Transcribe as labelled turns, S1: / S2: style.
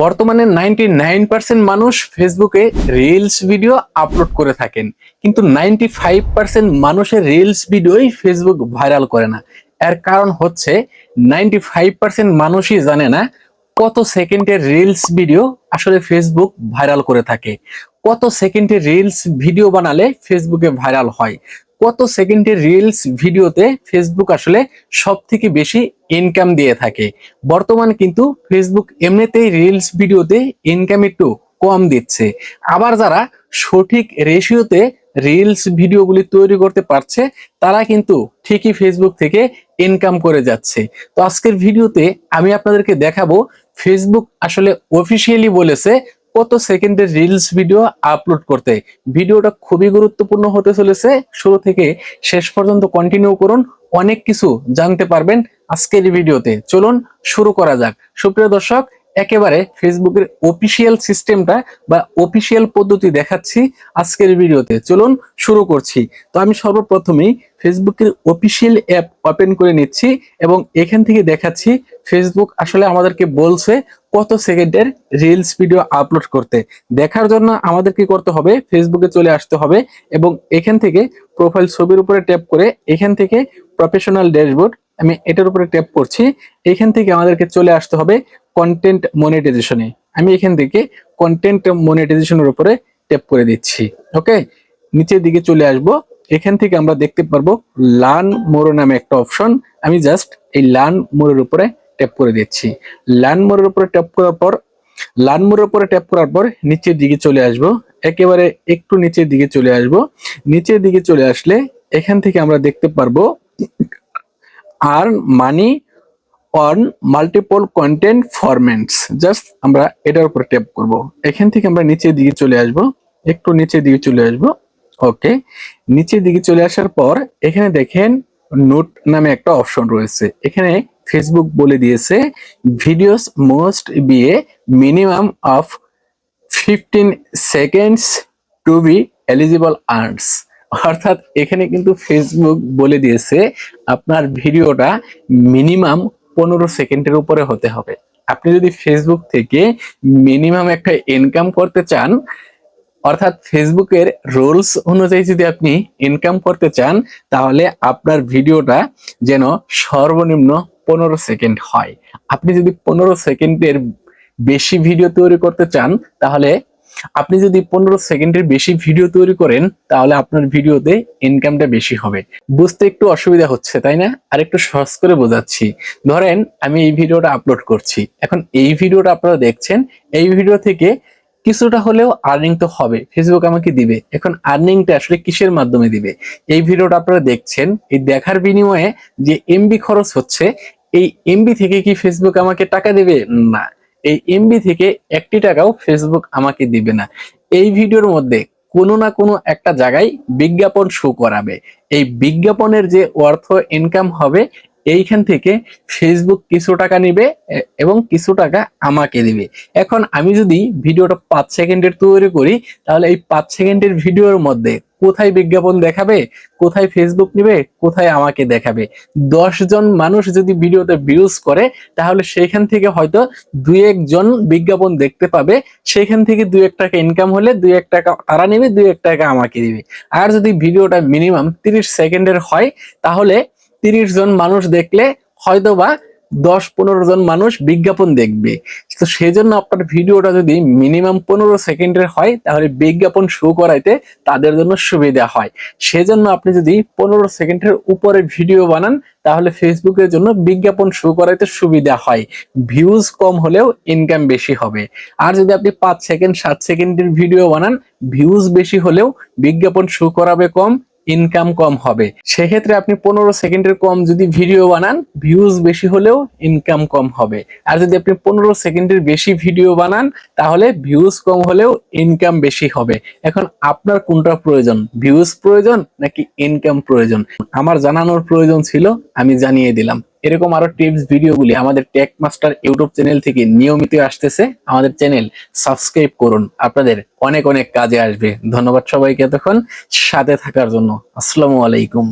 S1: বর্তমানে ninety nine percent মানুষ ফেসবুকে রিলস ভিডিও আপলোড করে থাকেন। কিন্তু নাইনটি ফাইভ পার্সেন্ট মানুষের রিলস ভিডিওই ফেসবুক ভাইরাল করে না। এর কারণ হচ্ছে নাইনটি ফাইভ পার্সেন্ট মানুষই জানে না কত সেকেন্ডের রিলস ভিডিও আসলে ফেসবুক ভাইরাল করে থাকে। কত সেকেন্ডের রিলস ভিডিও বানালে ফেসবুকে ভাইরাল হয়। কত সেকেন্ডের রিলস ভিডিওতে ফেসবুক আসলে সব থেকে বেশি ইনকাম দিয়ে থাকে। বর্তমান কিন্তু ফেসবুক এমনিতেই রিলস ভিডিওতে ইনকাম একটু কম দিচ্ছে। আবার যারা সঠিক রেশিওতে রিলস ভিডিওগুলি তৈরি করতে পারছে, তারা কিন্তু ঠিকই ফেসবুক থেকে ইনকাম করে যাচ্ছে। তো আজকের ভিডিওতে আমি আপনাদেরকে দেখাবো ফেসবুক আসলে অফিসিয়ালি বলেছে কত সেকেন্ডের রিলস ভিডিও আপলোড করতে। ভিডিওটা খুবই গুরুত্বপূর্ণ হতে চলেছে। শুরু থেকে শেষ পর্যন্ত কন্টিনিউ করুন। অনেক কিছু জানতে পারবেন আজকের ভিডিওতে চলুন শুরু করা যাক। সুপ্রিয় দর্শক, একেবারে ফেসবুকের অফিসিয়াল সিস্টেমটা বা অফিসিয়াল পদ্ধতি দেখাচ্ছি আজকের ভিডিওতে চলুন শুরু করছি। তো আমি সর্বপ্রথমেই ফেসবুকের অফিসিয়াল অ্যাপ ওপেন করে নিচ্ছি এবং এখান থেকে দেখাচ্ছি ফেসবুক আসলে আমাদেরকে বলছে কত সেকেন্ডের রিলস ভিডিও আপলোড করতে। দেখার জন্য আমাদের কি করতে হবে? ফেসবুকে চলে আসতে হবে এবং এখান থেকে প্রোফাইল ছবির উপরে ট্যাপ করে এখান থেকে প্রফেশনাল ড্যাশবোর্ড আমি এটার উপরে ট্যাপ করছি। এখান থেকে আমাদেরকে চলে আসতে হবে কন্টেন্ট মনিটাইজেশনে আমি এখান থেকে কন্টেন্ট মনিটাইজেশনের উপরে ট্যাপ করে দিচ্ছি। ওকে নিচের দিকে চলে আসব। এখান থেকে আমরা দেখতে পারব লার্ন মোর নামে একটা অপশন আমি জাস্ট এই লার্ন মোরের উপরে ট্যাপ করে দিচ্ছি। লার্ন মোরের উপরে ট্যাপ করার পর লার্ন মোরের উপরে ট্যাপ করার পর নিচের দিকে চলে আসব। একেবারে একটু নিচের দিকে চলে আসব। নিচের দিকে চলে আসলে এখান থেকে আমরা দেখতে পারব আর money on multiple content formats just আমরা এটার উপর ট্যাপ করব। এখান থেকে আমরা নিচের দিকে চলে আসব। একটু নিচের দিকে চলে আসব। ওকে নিচের দিকে চলে আসার পর এখানে দেখেন নোট নামে একটা অপশন রয়েছে। এখানে ফেসবুক বলে দিয়েছে videos most be a minimum of fifteen seconds to be eligible earns অর্থাৎ এখানে কিন্তু ফেসবুক বলে দিয়েছে, আপনার ভিডিওটা মিনিমাম পনেরো সেকেন্ডের উপরে হতে হবে। আপনি যদি ফেসবুক থেকে মিনিমাম একটা ইনকাম করতে চান অর্থাৎ ফেসবুকের রুলস অনুযায়ী যদি আপনি ইনকাম করতে চান, তাহলে আপনার ভিডিওটা যেন সর্বনিম্ন পনেরো সেকেন্ড হয়। আপনি যদি পনেরো সেকেন্ডের বেশি ভিডিও তৈরি করতে চান, তাহলে আপনি যদি পনেরো সেকেন্ডের বেশি ভিডিও তৈরি করেন, তাহলে আপনার ভিডিওতে ইনকামটা বেশি হবে। বুঝতে একটু অসুবিধা হচ্ছে, তাই না? আর একটু সহজ করে বোঝাচ্ছি। ধরেন, আমি এই ভিডিওটা আপলোড করছি। এখন এই ভিডিওটা আপনারা দেখছেন, এই ভিডিও থেকে কিছুটা হলেও আর্নিং তো হবে। ফেসবুক আমাকে দিবে। এখন আর্নিংটা আসলে কিসের মাধ্যমে দিবে? এই ভিডিওটা আপনারা দেখছেন। এই দেখার বিনিময়ে যে এমবি খরচ হচ্ছে, এই এমবি থেকে কি ফেসবুক আমাকে টাকা দেবে? না। এই এমবি থেকে একটি টাকাও ফেসবুক আমাকে দিবে না। এই ভিডিওর মধ্যে কোনো না কোনো একটা জায়গায় বিজ্ঞাপন শো করাবে। এই বিজ্ঞাপনের যে অর্থ ইনকাম হবে এইখান থেকে ফেসবুক কিছু টাকা নিবে এবং কিছু টাকা আমাকে দিবে। এখন আমি যদি ভিডিওটা পাঁচ সেকেন্ডের তৈরি করি, তাহলে এই পাঁচ সেকেন্ডের ভিডিওর মধ্যে কোথায় বিজ্ঞাপন দেখাবে, কোথায় ফেসবুক নিবে, কোথায় আমাকে দেখাবে? জন মানুষ যদি ভিডিওতে ভিউজ করে, তাহলে সেখান থেকে হয়তো দুই একজন বিজ্ঞাপন দেখতে পাবে। সেখান থেকে দুই এক টাকা ইনকাম হলে দুই এক টাকা তারা নেবে, দুই এক টাকা আমাকে দিবে। আর যদি ভিডিওটা মিনিমাম তিরিশ সেকেন্ডের হয়, তাহলে তিরিশ জন মানুষ দেখলে হয়তো বা দশ পনেরো জন মানুষ বিজ্ঞাপন দেখবে। তো সেজন্য আপনার ভিডিওটা যদি মিনিমাম পনেরো সেকেন্ডের হয়, তাহলে বিজ্ঞাপন শো করাইতে তাদের জন্য সুবিধা হয়। সেজন্য আপনি যদি পনেরো সেকেন্ডের উপরে ভিডিও বানান, তাহলে ফেসবুকের জন্য বিজ্ঞাপন শো করাইতে সুবিধা হয়। ভিউজ কম হলেও ইনকাম বেশি হবে। আর যদি আপনি পাঁচ সেকেন্ড, সাত সেকেন্ডের ভিডিও বানান ভিউজ বেশি হলেও বিজ্ঞাপন শো করাবে কম। ইনকাম কম হবে। সেক্ষেত্রে আপনি পনেরো সেকেন্ডের কম যদি ভিডিও বানান ভিউজ বেশি হলেও ইনকাম কম হবে। আর যদি আপনি পনেরো সেকেন্ডের বেশি ভিডিও বানান, তাহলে ভিউজ কম হলেও ইনকাম বেশি হবে। এখন আপনার কোনটা প্রয়োজন? ভিউজ প্রয়োজন নাকি ইনকাম প্রয়োজন? আমার জানানোর প্রয়োজন ছিল, আমি জানিয়ে দিলাম। এরকম আরও টিপস ভিডিওগুলি আমাদের টেক মাস্টার ইউটিউব চ্যানেল থেকে নিয়মিত আসতেছে। আমাদের চ্যানেল সাবস্ক্রাইব করুন। আপনাদের অনেক অনেক কাজে আসবে। ধন্যবাদ সবাইকে এতক্ষণ। সাথে থাকার জন্য। আসসালামু আলাইকুম।